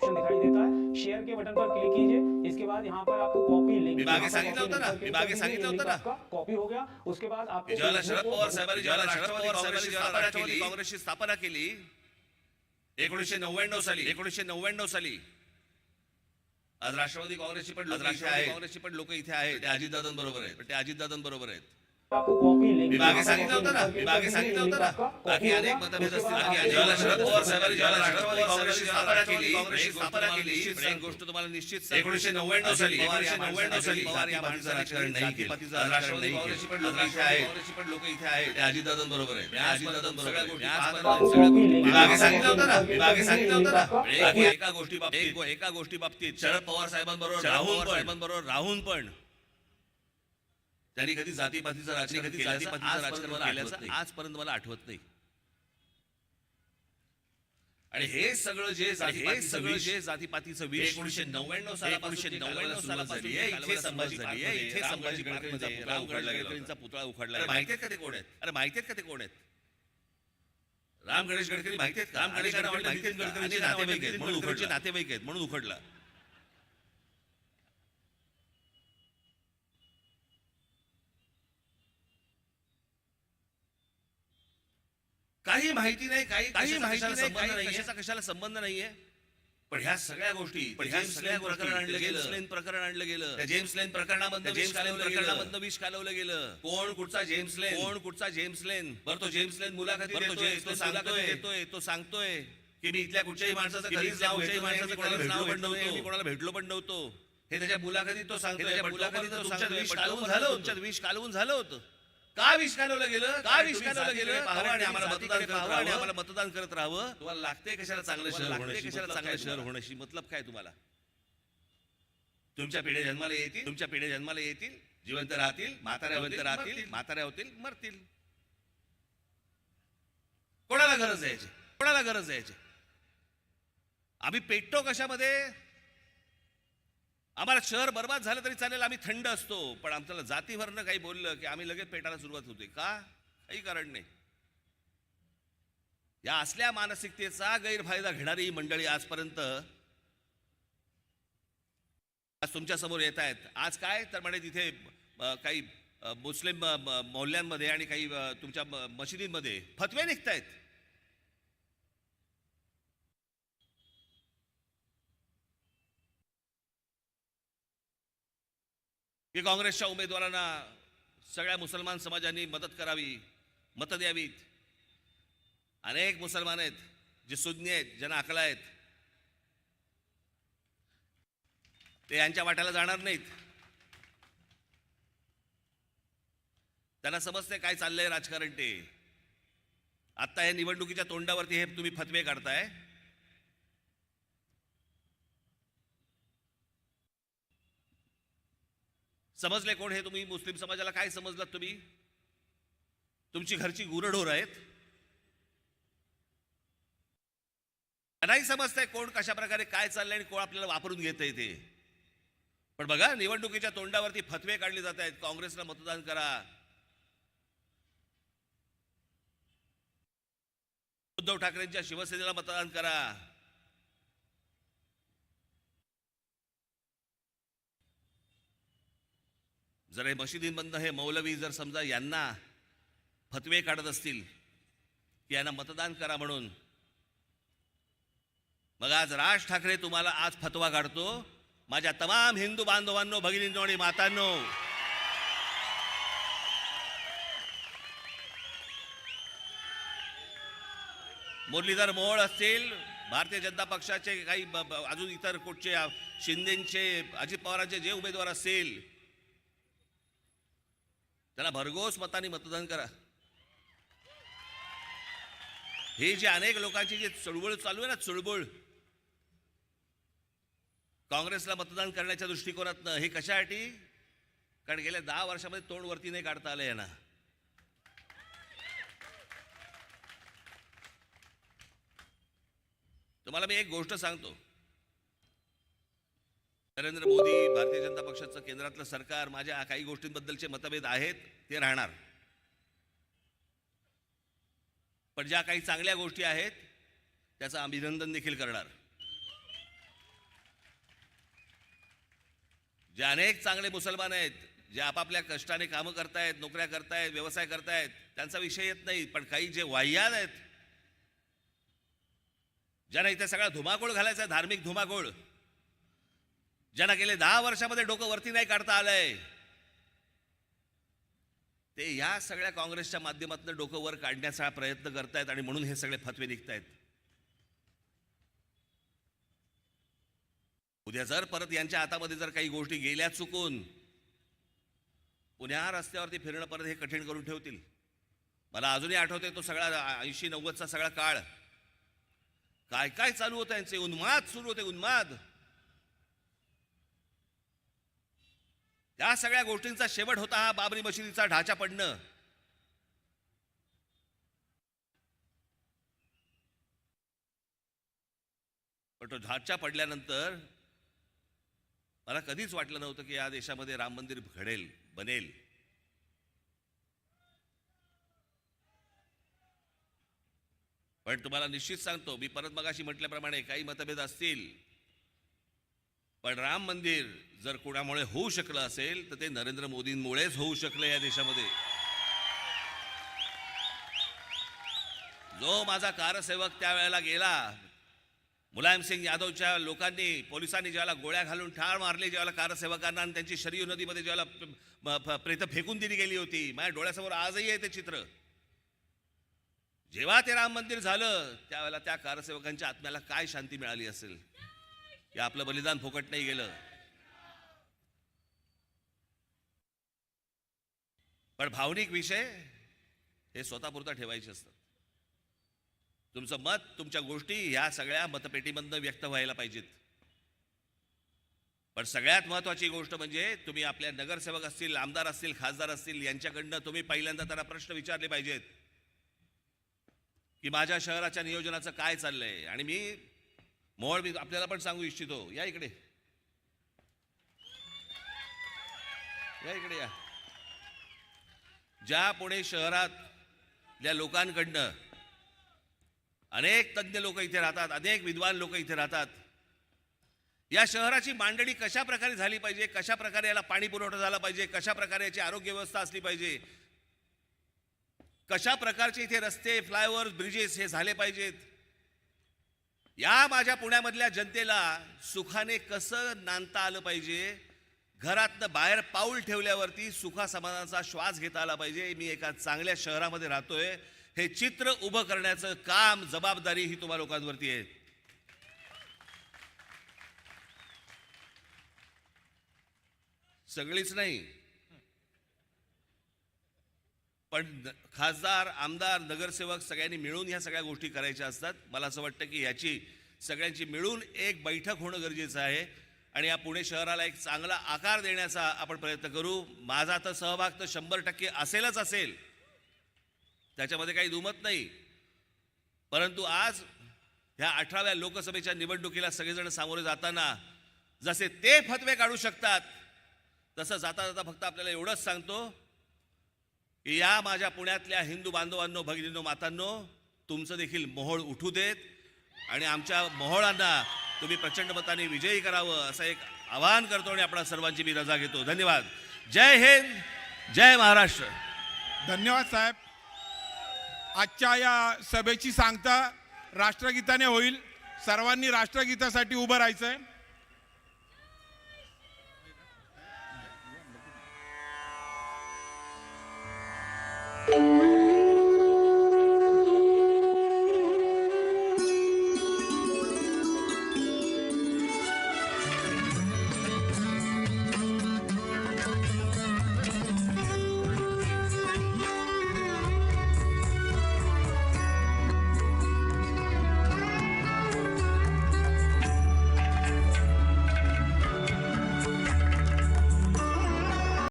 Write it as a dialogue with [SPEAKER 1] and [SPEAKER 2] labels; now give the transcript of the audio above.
[SPEAKER 1] Option दिखाई देता है। शेयर के बटन पर क्लिक कीजिए। इसके बाद यहाँ पर आपको कॉपी लिंक कॉपी हो गया। उसके बाद आपको
[SPEAKER 2] राष्ट्रवादी काँग्रेसची स्थापना केली एकोणीसशे नव्याण्णव साली एकोणीसशे नव्याण्णव साली। आज राष्ट्रवादी काँग्रेसची पण लोक इथे आहेत. काँग्रेसची पण लोक इथे आहेत. ते अजितदादांबरोबर आहेत. पण ते अजितदादांबरोबर आहेत. मी मागे सांगितलं होतं ना मी मागे सांगितलं होतं ना बाकी अनेक मतभेद असतील शरद पवार साहेबांनी ज्यावेळेला राष्ट्रवादी काँग्रेसची स्थापना केली स्थापना केली एक गोष्ट तुम्हाला निश्चित सांगतो. एकोणीसशे नव्याण्णव साली एकोणीसशे नव्याण्णव साली पवार या माणसाचं राजकारण नाही केलं राष्ट्रवादी काँग्रेसची पण लोक इथे आहेत पण लोक इथे आहेत ते अजितदादांबरोबर अजितदादांबरोबर. मी मागे सांगितलं होतं ना मी मागे सांगितलं होतं ना एका गोष्टी बाबतीत एका गोष्टी बाबतीत शरद पवार साहेबांबरोबर राहून साहेबांबरोबर राहून पण त्यांनी कधी जातीपातीचं राजकारण कधी जातीपातीचं राजकारण केल्याचं आजपर्यंत मला आठवत नाही. आणि हे सगळं जे हे सगळं जे जातीपातीचं विष एकोणीशे नव्याण्णव साला एकोणीशे नव्याण्णव सालापासून इथे संभाजी झाली आहे इथे संभाजी गडकरींचा पुतळा उखाडला उखाडला माहिती आहेत का ते कोण आहेत? अरे माहिती आहेत का ते कोण आहेत? राम गणेश गडकरी माहिती आहेत राम गणेश गडकरी माहिती आहेत गडकरींचे नातेवाईक आहेत म्हणून उखडचे नातेवाईक आहेत म्हणून उखडला. काही माहिती नाही काही काही माहिती नाही काही कशाचा कशाला संबंध नाहीये? पण ह्या सगळ्या गोष्टी पण ह्या सगळ्या प्रकरण आणलं गेलं. लेन प्रकरण आणलं गेलं. त्या जेम्स लेन प्रकरणामधनं जेम्स लेन प्रकरणामधनं विष कालवलं गेलं. कोण कुठचा जेम्स लेन कोण कुठचा जेम्स लेन बरं तो जेम्स लेन मुलाखती तो सांगतोय. देतोय तो सांगतोय. की मी इथल्या कुठच्याही माणसाचं कधीच नाव कुठच्याही माणसाचं कोणाला नाव पण नव्हतं मी कोणाला भेटलो पण नव्हतो. हे त्याच्या मुलाखतीत तो सांगतोय त्याच्या मुलाखतीत तो सांगतोय विष कालवून झालं तुमच्यात विष कालवून झालं होतं. का विष कालवलं गेलं? का विष कालवलं गेलं? आणि आम्हाला मतदान करत आणि आम्हाला मतदान करत राहावं? तुम्हाला लागते कशाला चांगलं शहर लागते कशाला चांगलं शहर होण्याशी मतलब काय तुम्हाला? तुमच्या पिढ्या जन्माला येतील? तुमच्या पिढ्या जन्माला येतील? जिवंत राहतील? म्हाताऱ्या जिवंत राहतील? म्हाताऱ्या होतील? मरतील. कोणाला गरज यायची कोणाला गरज यायची आम्ही पेटतो कशामध्ये? आम्हाला शहर बर्बाद झालं तरी चालेल आम्ही थंड असतो. पण आमच्याला जातीवरनं काही बोललं की आम्ही लगेच पेटायला सुरुवात होते. का? काही कारण नाही. या असल्या मानसिकतेचा गैरफायदा घेणारी ही मंडळी आजपर्यंत आज तुमच्यासमोर येत आहेत. आज काय? तर म्हणे तिथे काही मुस्लिम मोहल्ल्यांमध्ये आणि काही तुमच्या मशिदींमध्ये फतवे निघतायत. की काँग्रेसच्या उमेदवारांना सगळ्या मुसलमान समाजांनी मदत करावी मतं द्यावीत. अनेक मुसलमान आहेत जे सुज्ञ आहेत ज्यांना अकला आहेत. ते यांच्या वाट्याला जाणार नाहीत. त्यांना समजते काय चाललंय राजकारण ते. आत्ता या निवडणुकीच्या तोंडावरती हे तुम्ही फतवे काढताय. समजले कोण हे तुम्ही? मुस्लिम समाजाला काय समजलात तुम्ही? तुमची घरची गुरढोर आहेत. नाही समजतंय कोण कशा प्रकारे काय चाललंय आणि कोण आपल्याला वापरून घेत ते. पण बघा निवडणुकीच्या तोंडावरती फतवे काढले जात आहेत. काँग्रेसला मतदान करा. उद्धव ठाकरेंच्या शिवसेनेला मतदान करा. जर हे मशिदींमधनं हे मौलवी जर समजा यांना फतवे काढत असतील की यांना मतदान करा म्हणून मग आज राज ठाकरे तुम्हाला आज फतवा काढतो. माझ्या तमाम हिंदू बांधवांनो भगिनींनो आणि मातांनो मुरलीधर मोहोळ असतील भारतीय जनता पक्षाचे काही अजून इतर कुठचे शिंदेचे अजित पवारांचे जे उमेदवार असतील त्याला भरघोस मताने मतदान करा. हे जे अनेक लोकांची जी चळवळ चालू आहे ना चळवळ. काँग्रेसला मतदान करण्याच्या दृष्टिकोनातनं हे कशासाठी? कारण गेल्या दहा वर्षामध्ये तोंड वरती नाही काढता आलं यांना. तुम्हाला मी एक गोष्ट सांगतो. नरेंद्र मोदी भारतीय जनता पक्षाचं केंद्रातलं सरकार माझ्या काही गोष्टींबद्दलचे मतभेद आहेत ते राहणार. पण ज्या काही चांगल्या गोष्टी आहेत त्याचं अभिनंदन देखील करणार. जे अनेक चांगले मुसलमान आहेत जे आपापल्या कष्टाने कामं करतायत नोकऱ्या करतायत व्यवसाय करतायत त्यांचा विषय येत नाही पण काही जे वाह्याद आहेत ज्यांना इथे सगळा धुमाकूळ घालायचा धार्मिक धुमाकूळ ज्यांना गेले दहा वर्षामध्ये डोकं वरती नाही काढता आलंय. ते या सगळ्या काँग्रेसच्या माध्यमातून डोकं वर काढण्याचा प्रयत्न करतायत आणि म्हणून हे सगळे फतवे निघतायत. उद्या जर परत यांच्या हातामध्ये जर काही गोष्टी गेल्या चुकून पुण्या रस्त्यावरती फिरणं परत हे कठीण करून ठेवतील. मला अजूनही आठवते तो सगळा ऐंशी नव्वदचा सगळा काळ. काय काय चालू होतं यांचे? उन्माद सुरू होते उन्माद. त्या सगळ्या गोष्टींचा शेवट होता हा बाबरी मशिदीचा ढाचा पडणं. पण तो ढाचा पडल्यानंतर मला कधीच वाटलं नव्हतं की या देशामध्ये राम मंदिर घडेल बनेल. पण तुम्हाला निश्चित सांगतो मी परत मगाशी म्हटल्याप्रमाणे काही मतभेद असतील. पण राम मंदिर जर कोणामुळे होऊ शकलं असेल तर ते नरेंद्र मोदींमुळेच होऊ शकलं या देशामध्ये. जो माझा कारसेवक त्यावेळेला गेला मुलायमसिंग यादवच्या लोकांनी पोलिसांनी ज्याला गोळ्या घालून ठार मारले ज्याला कारसेवकांना आणि त्यांची शरीर नदीमध्ये ज्याला प्रेत फेकून दिली गेली होती माझ्या डोळ्यासमोर आजही आहे ते चित्र. जेव्हा ते राम मंदिर झालं त्यावेळेला त्या कारसेवकांच्या आत्म्याला काय शांती मिळाली असेल? की आपलं बलिदान फुकट नाही गेलं. पण भावनिक विषय हे स्वतःपुरता ठेवायचे असतात. तुमचं मत तुमच्या गोष्टी ह्या सगळ्या मतपेटीमधनं व्यक्त व्हायला पाहिजेत. पण सगळ्यात महत्वाची गोष्ट म्हणजे तुम्ही आपल्या नगरसेवक असतील आमदार असतील खासदार असतील यांच्याकडनं तुम्ही पहिल्यांदा त्यांना प्रश्न विचारले पाहिजेत. की माझ्या शहराच्या नियोजनाचं काय चाललंय? आणि मी मोहळ मी आपल्याला पण सांगू इच्छितो. या इकडे. या इकडे या. ज्या पुणे शहरातल्या लोकांकडनं अनेक तज्ज्ञ लोक इथे राहतात अनेक विद्वान लोक इथे राहतात या शहराची मांडणी कशा प्रकारे झाली पाहिजे कशा प्रकारे याला पाणी पुरवठा झाला पाहिजे कशा प्रकारे याची आरोग्य व्यवस्था असली पाहिजे कशा प्रकारचे इथे रस्ते फ्लायओव्हर ब्रिजेस हे झाले पाहिजेत या माझ्या पुण्यामधल्या जनतेला सुखाने कसं नांदता आलं पाहिजे घरातनं बाहेर पाऊल ठेवल्यावरती सुखा समाधानाचा श्वास घेता आला पाहिजे. मी एका चांगल्या शहरामध्ये राहतोय. हे चित्र उभं करण्याचं काम जबाबदारी ही तुम्हा लोकांवरती आहे. सगळीच नाही. पण खासदार आमदार नगरसेवक सगळ्यांनी मिळून ह्या सगळ्या गोष्टी करायच्या असतात. मला असं वाटतं की ह्याची सगळ्यांची मिळून एक बैठक होणं गरजेचं आहे. आणि या पुणे शहराला एक चांगला आकार देण्याचा आपण प्रयत्न करू. माझा तर सहभाग तर शंभर टक्के असेलच असेल. त्याच्यामध्ये काही दुमत नाही. परंतु आज ह्या अठराव्या लोकसभेच्या निवडणुकीला सगळेजण सामोरे जाताना जसे ते फतवे काढू शकतात तसं जाता जाता फक्त आपल्याला एवढंच सांगतो की या माझ्या पुण्यातल्या हिंदू बांधवांनो भगिनींनो मातांनो तुमचं देखील मोहोळ उठू देत आणि आमच्या मोहोळांना तुम्ही प्रचंड मताने विजयी करावं असं एक आवाहन करतो आणि आपल्या सर्वांची मी रजा घेतो. धन्यवाद. जय हिंद जय महाराष्ट्र.
[SPEAKER 3] धन्यवाद साहेब. आजच्या या सभेची सांगता राष्ट्रगीताने होईल. सर्वांनी राष्ट्रगीतासाठी उभं राहायचंय.
[SPEAKER 4] आहे